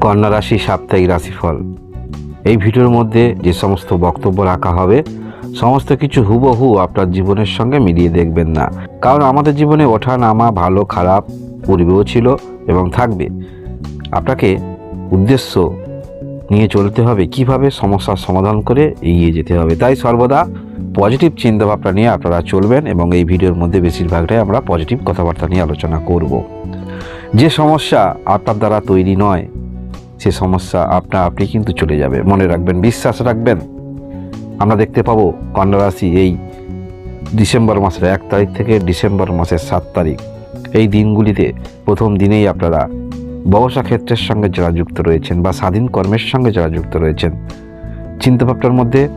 কন্যা রাশি সাপ্তাহিক রাশিফল। এই ভিডিওর মধ্যে যে সমস্ত বক্তব্য রাখা হবে, সমস্ত কিছু হুবহু আপনার জীবনের সঙ্গে মিলিয়ে দেখবেন না। কারণ আমাদের জীবনে ওঠা নামা ভালো, খারাপ পূর্বেও ছিল এবং থাকবে। আপনাকে উদ্দেশ্য নিয়ে চলতে হবে কীভাবে সমস্যার সমাধান করে এগিয়ে যেতে হবে। তাই সর্বদা পজিটিভ চিন্তাভাবনা নিয়ে আপনারা চলবেন এবং এই ভিডিওর মধ্যে বেশিরভাগটাই আমরা পজিটিভ কথাবার্তা নিয়ে আলোচনা করব। যে সমস্যা আপনার দ্বারা তৈরি নয় সে সমস্যা আপনা আপনি কিন্তু চলে যাবে। মনে রাখবেন, বিশ্বাস রাখবেন। আমরা দেখতে পাবো কন্যা রাশি এই ডিসেম্বর মাসের এক তারিখ থেকে ডিসেম্বর মাসের সাত তারিখ। এই দিনগুলিতে প্রথম দিনেই আপনারা ব্যবসা ক্ষেত্রের সঙ্গে যারা যুক্ত রয়েছেন বা স্বাধীন কর্মের সঙ্গে যারা যুক্ত রয়েছেন, চিন্তাভাবনার মধ্যে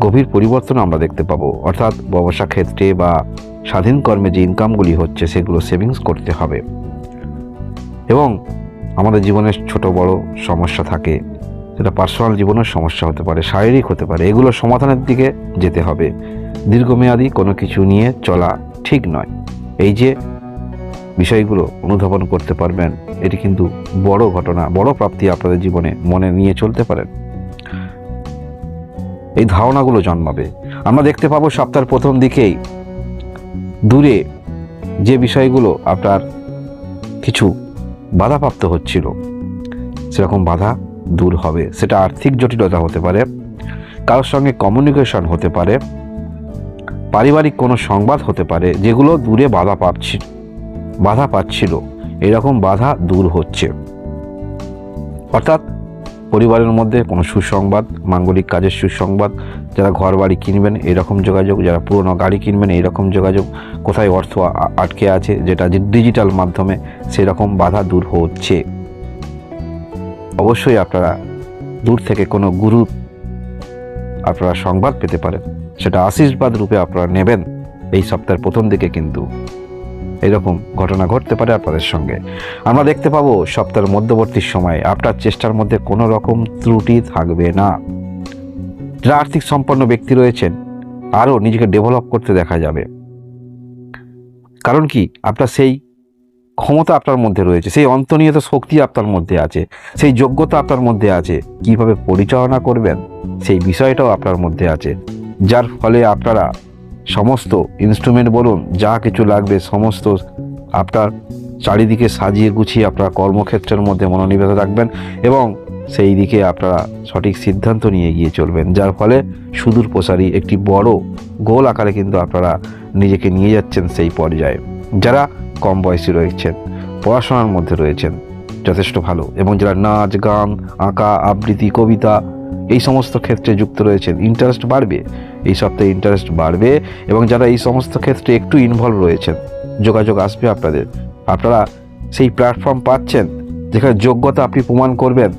গভীর পরিবর্তন আমরা দেখতে পাবো। অর্থাৎ ব্যবসা ক্ষেত্রে বা স্বাধীন কর্মে যে ইনকামগুলি হচ্ছে, সেগুলো সেভিংস করতে হবে। এবং আমাদের জীবনের ছোট বড় সমস্যা থাকে, সেটা পার্সোনাল জীবনের সমস্যা হতে পারে, শারীরিক হতে পারে, এগুলো সমাধানের দিকে যেতে হবে। দীর্ঘমেয়াদী কোনো কিছু নিয়ে চলা ঠিক নয়। এই যে বিষয়গুলো অনুধাবন করতে পারবেন, এটি কিন্তু বড় ঘটনা, বড় প্রাপ্তি আপনাদের জীবনে মনে নিয়ে চলতে পারেন এই ধারণাগুলো জন্মাবে। আমরা দেখতে পাবো সপ্তাহের প্রথম দিকেই দূরে যে বিষয়গুলো আপনার কিছু বাধাপ্রাপ্ত হচ্ছিল। সেরকম বাধা দূর হবে। সেটা আর্থিক জটিলতা হতে পারে, কারোর সঙ্গে কমিউনিকেশন হতে পারে, পারিবারিক কোনো সংবাদ হতে পারে, যেগুলো দূরে বাধা পাচ্ছি, বাধা পাচ্ছিল। এরকম বাধা দূর হচ্ছে। অর্থাৎ পরিবারের মধ্যে কোনো সুসংবাদ, মাঙ্গলিক কাজের সুসংবাদ, যারা ঘর বাড়ি কিনবেন, এরকম যোগাযোগ, যারা পুরনো গাড়ি কিনবেন এইরকম যোগাযোগ কোথায় অর্থ আটকে আছে, যেটা ডিজিটাল মাধ্যমে সেরকম বাধা দূর হচ্ছে। অবশ্যই আপনারা দূর থেকে কোনো গুরু আপনারা সংবাদ পেতে পারেন, সেটা আশীর্বাদ রূপে আপনারা নেবেন, এই সপ্তাহের প্রথম দিকে কিন্তু। এরকম ঘটনা ঘটতে পারে আপনাদের সঙ্গে। আমরা দেখতে পাবো সপ্তাহের মধ্যবর্তী সময়ে আপনার চেষ্টার মধ্যে কোনো রকম ত্রুটি থাকবে না। যারা আর্থিক সম্পন্ন ব্যক্তি রয়েছেন, আরও নিজেকে ডেভেলপ করতে দেখা যাবে। কারণ কি? আপনার সেই ক্ষমতা আপনার মধ্যে রয়েছে, সেই অন্তর্নিহিত শক্তি আপনার মধ্যে আছে, সেই যোগ্যতা আপনার মধ্যে আছে। কীভাবে পরিচালনা করবেন? সেই বিষয়টাও আপনার মধ্যে আছে। যার ফলে আপনারা সমস্ত ইনস্ট্রুমেন্ট বলুন, যা কিছু লাগবে, সমস্ত আপনার চারিদিকে সাজিয়ে গুছিয়ে আপনার কর্মক্ষেত্রের মধ্যে মনোনিবেশ রাখবেন এবং সেই দিকে আপনারা সঠিক সিদ্ধান্ত নিয়ে এগিয়ে চলবেন, যার ফলে সুদূর প্রসারী একটি বড় গোল আকারে কিন্তু আপনারা নিজেকে নিয়ে যাচ্ছেন সেই পর্যায়ে। যারা কম বয়সী রয়েছেন, পড়াশোনার মধ্যে রয়েছেন, যথেষ্ট ভালো এবং যারা নাচ, গান, আঁকা, আবৃত্তি, কবিতা এই সমস্ত ক্ষেত্রে যুক্ত রয়েছেন ইন্টারেস্ট বাড়বে। এই সপ্তাহে ইন্টারেস্ট বাড়বে এবং যারা এই সমস্ত ক্ষেত্রে একটু ইনভলভ রয়েছেন, যোগাযোগ আসবে আপনাদের। আপনারা সেই প্ল্যাটফর্ম পাচ্ছেন যেখানে যোগ্যতা আপনি প্রমাণ করবেন।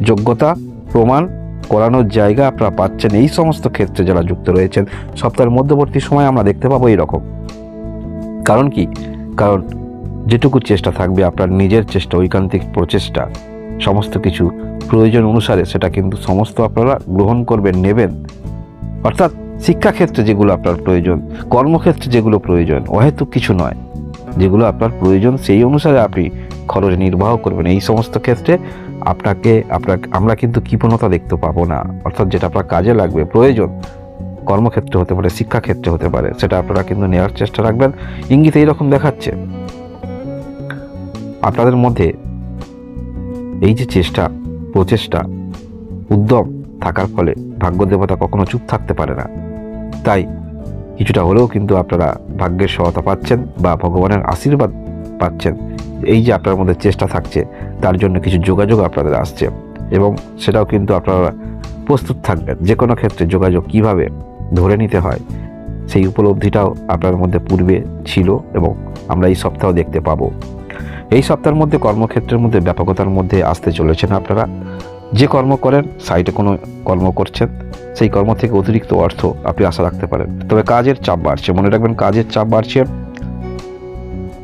যোগ্যতা প্রমাণ করানোর জায়গা আপনারা পাচ্ছেন এই সমস্ত ক্ষেত্রে যারা যুক্ত রয়েছেন। সপ্তাহের মধ্যবর্তী সময় আমরা দেখতে পাবো এইরকম কারণ কি? কারণ যেটুকু চেষ্টা থাকবে আপনার নিজের চেষ্টা, ঐকান্তিক প্রচেষ্টা, সমস্ত কিছু প্রয়োজন অনুসারে সেটা কিন্তু সমস্ত আপনারা গ্রহণ করবেন, নেবেন। অর্থাৎ শিক্ষাক্ষেত্রে যেগুলো আপনার প্রয়োজন, কর্মক্ষেত্রে যেগুলো প্রয়োজন, অহেতুক কিছু নয়। যেগুলো আপনার প্রয়োজন, সেই অনুসারে আপনি খরচ নির্বাহ করবেন। এই সমস্ত ক্ষেত্রে আপনাকে আপনার আমরা কিন্তু কৃপণতা দেখতে পাবো না। অর্থাৎ যেটা আপনার কাজে লাগবে, প্রয়োজন, কর্মক্ষেত্রে হতে পারে, শিক্ষাক্ষেত্রে হতে পারে, সেটা আপনারা কিন্তু নেওয়ার চেষ্টা রাখবেন। ইঙ্গিত এইরকম দেখাচ্ছে, আপনাদের মধ্যে এই যে চেষ্টা, প্রচেষ্টা, উদ্যম থাকার ফলে ভাগ্য দেবতা কখনো চুপ থাকতে পারে না। তাই কিছুটা হলেও কিন্তু আপনারা ভাগ্যের সহায়তা পাচ্ছেন বা ভগবানের আশীর্বাদ পাচ্ছেন। এই যে আপনার মধ্যে চেষ্টা থাকছে, তার জন্য কিছু যোগাযোগ আপনাদের আসছে এবং সেটাও কিন্তু আপনারা প্রস্তুত থাকবেন। যে কোনো ক্ষেত্রে যোগাযোগ কীভাবে ধরে নিতে হয়, সেই উপলব্ধিটাও আপনার মধ্যে পূর্বে ছিল এবং আমরা এই সপ্তাহ দেখতে পাবো। এই সপ্তাহের মধ্যে কর্মক্ষেত্রের মধ্যে ব্যাপকতার মধ্যে আসতে চলেছেন আপনারা। যে কর্ম করেন সাইটে কোনো কর্ম করছেন সেই কর্ম থেকে অতিরিক্ত অর্থ আপনি আশা রাখতে পারেন। তবে কাজের চাপ বাড়ছে। মনে রাখবেন, কাজের চাপ বাড়ছে।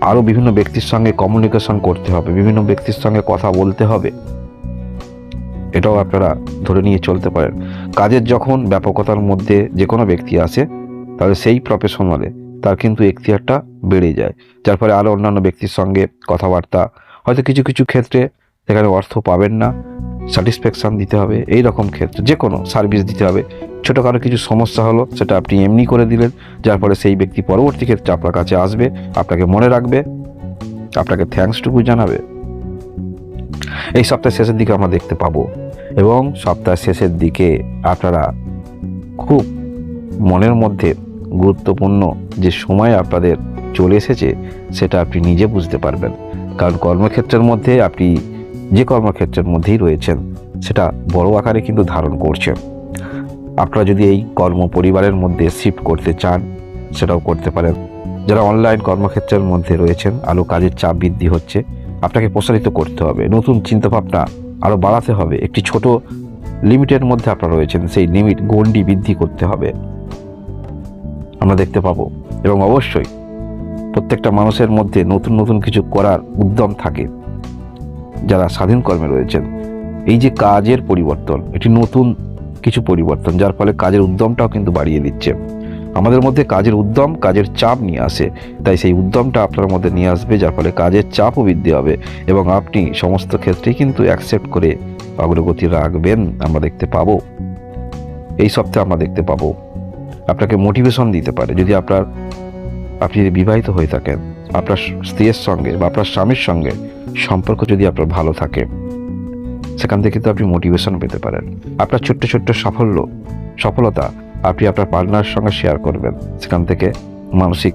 আরও বিভিন্ন ব্যক্তির সঙ্গে কমিউনিকেশন করতে হবে। বিভিন্ন ব্যক্তির সঙ্গে কথা বলতে হবে। এটাও আপনারা ধরে নিয়ে চলতে পারেন। কাজের যখন ব্যাপকতার মধ্যে যে কোনো ব্যক্তি আসে, তাহলে সেই প্রফেশনালে তার কিন্তু এখতিয়ারটা বেড়ে যায়। যার ফলে আরও অন্যান্য ব্যক্তির সঙ্গে কথাবার্তা, হয়তো কিছু কিছু ক্ষেত্রে সেখানে অর্থ পাবেন না। স্যাটিসফ্যাকশান দিতে হবে এই রকম ক্ষেত্রে যে কোনো সার্ভিস দিতে হবে। ছোটোখাটো কিছু সমস্যা হলো, সেটা আপনি এমনি করে দিলেন, যার ফলে সেই ব্যক্তি পরবর্তী ক্ষেত্রে আপনার কাছে আসবে, আপনাকে মনে রাখবে, আপনাকে থ্যাঙ্কসটুকু জানাবে। এই সপ্তাহের শেষের দিকে আমরা দেখতে পাবো। এবং সপ্তাহের শেষের দিকে আপনারা খুব মনের মধ্যে গুরুত্বপূর্ণ যে সময় আপনাদের চলে এসেছে, সেটা আপনি নিজে বুঝতে পারবেন। কারণ কর্মক্ষেত্রের মধ্যে আপনি যে কর্মক্ষেত্রের মধ্যেই রয়েছেন, সেটা বড় আকারে কিন্তু ধারণ করছে। আপনারা যদি এই কর্ম পরিবারের মধ্যে শিফট করতে চান, সেটাও করতে পারেন। যারা অনলাইন কর্মক্ষেত্রের মধ্যে রয়েছেন, আরও কাজের চাপ বৃদ্ধি হচ্ছে, আপনাকে প্রসারিত করতে হবে। নতুন চিন্তাভাবনা আরও বাড়াতে হবে। একটি ছোট লিমিটের মধ্যে আপনারা রয়েছেন, সেই লিমিট গন্ডি বৃদ্ধি করতে হবে। আমরা দেখতে পাবো। এবং অবশ্যই প্রত্যেকটা মানুষের মধ্যে নতুন নতুন কিছু করার উদ্যম থাকে। যারা স্বাধীন কর্মে রয়েছেন, এই যে কাজের পরিবর্তন, এটি নতুন কিছু পরিবর্তন, যার ফলে কাজের উদ্যমটাও কিন্তু বাড়িয়ে দিচ্ছে। আমাদের মধ্যে কাজের উদ্যম, কাজের চাপ নিয়ে আসে, তাই সেই উদ্যমটা আপনার মধ্যে নিয়ে আসবে, যার ফলে কাজের চাপও বৃদ্ধি হবে এবং আপনি সমস্ত ক্ষেত্রেই কিন্তু অ্যাকসেপ্ট করে অগ্রগতি রাখবেন আমরা দেখতে পাবো। এই সপ্তাহে আমরা দেখতে পাবো। আপনাকে মোটিভেশন দিতে পারে। যদি আপনার, আপনি যদি বিবাহিত হয়ে থাকেন, আপনার স্ত্রীর সঙ্গে বা আপনার স্বামীর সঙ্গে সম্পর্ক যদি আপনার ভালো থাকে, সেখান থেকে তো আপনি মোটিভেশন পেতে পারেন। আপনার ছোট্ট ছোট্ট সাফল্য, সফলতা আপনি আপনার পার্টনারের সঙ্গে শেয়ার করবেন। সেখান থেকে মানসিক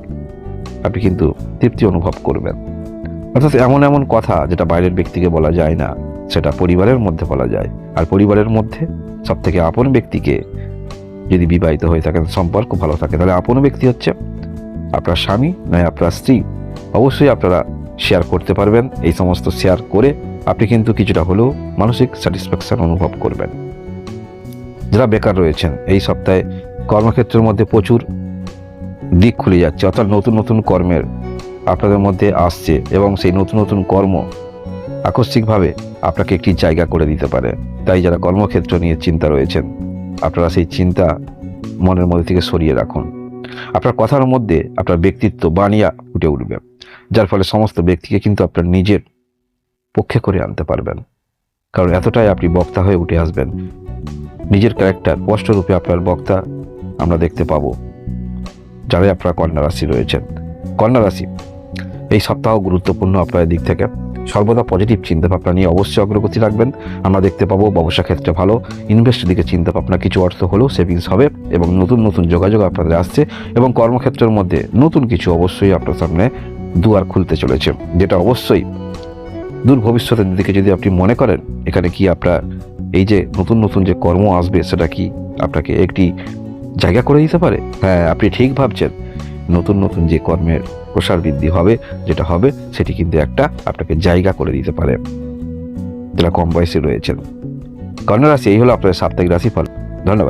আপনি কিন্তু তৃপ্তি অনুভব করবেন। অর্থাৎ এমন এমন কথা যেটা বাইরের ব্যক্তিকে বলা যায় না, সেটা পরিবারের মধ্যে বলা যায়। আর পরিবারের মধ্যে সব থেকে আপন ব্যক্তিকে যদি বিবাহিত হয়ে থাকেন, সম্পর্ক ভালো থাকে, তাহলে আপন ব্যক্তি হচ্ছে আপনার স্বামী, নয় আপনার স্ত্রী। অবশ্যই আপনারা শেয়ার করতে পারবেন। এই সমস্ত শেয়ার করে আপনি কিন্তু কিছুটা হলেও মানসিক স্যাটিসফ্যাকশন অনুভব করবেন। যারা বেকার রয়েছেন, এই সপ্তাহে কর্মক্ষেত্রের মধ্যে প্রচুর দিক খুলে যাচ্ছে। অর্থাৎ নতুন নতুন কর্মের আপনাদের মধ্যে আসছে এবং সেই নতুন নতুন কর্ম আকস্মিকভাবে আপনাকে একটি জায়গা করে দিতে পারে। তাই যারা কর্মক্ষেত্র নিয়ে চিন্তা রয়েছেন, আপনারা সেই চিন্তা মনের মধ্যে থেকে সরিয়ে রাখুন। আপনার কথার মধ্যে আপনার ব্যক্তিত্ব বানিয়া ফুটে উঠবে। যার ফলে সমস্ত ব্যক্তিকে কিন্তু আপনার নিজের পক্ষে করে আনতে পারবেন। কারণ এতটাই আপনি বক্তা হয়ে উঠে আসবেন। নিজের ক্যারেক্টার স্পষ্টরূপে আপনার বক্তা আমরা দেখতে পাবো। যারাই আপনার কন্যা রাশি রয়েছেন। কন্যা রাশি, এই সপ্তাহ গুরুত্বপূর্ণ আপনার দিক থেকে। সর্বদা পজিটিভ চিন্তা ভাবনা নিয়ে অবশ্যই অগ্রগতি রাখবেন। আমরা দেখতে পাবো ব্যবসা ক্ষেত্রে ভালো ইনভেস্ট দিকে চিন্তা ভাবনা কিছু অর্থ হলেও সেভিংস হবে এবং নতুন নতুন যোগাযোগ আপনাদের আসছে এবং কর্মক্ষেত্রের মধ্যে নতুন কিছু অবশ্যই আপনার সামনে দুয়ার খুলতে চলেছে, যেটা অবশ্যই দূর ভবিষ্যতের দিকে যদি আপনি মনে করেন, এখানে কি আপনার এই যে নতুন নতুন যে কর্ম আসবে, সেটা কি আপনাকে একটি জায়গা করে দিতে পারে? হ্যাঁ আপনি ঠিক ভাবছেন। নতুন নতুন যে কর্মের প্রসার বৃদ্ধি হবে, যেটা হবে সেটি কিন্তু একটা আপনাকে জায়গা করে দিতে পারে। যারা কম বয়সে রয়েছেন। কন্যা রাশি, এই হলো আপনাদের সাপ্তাহিক রাশিফল। ধন্যবাদ।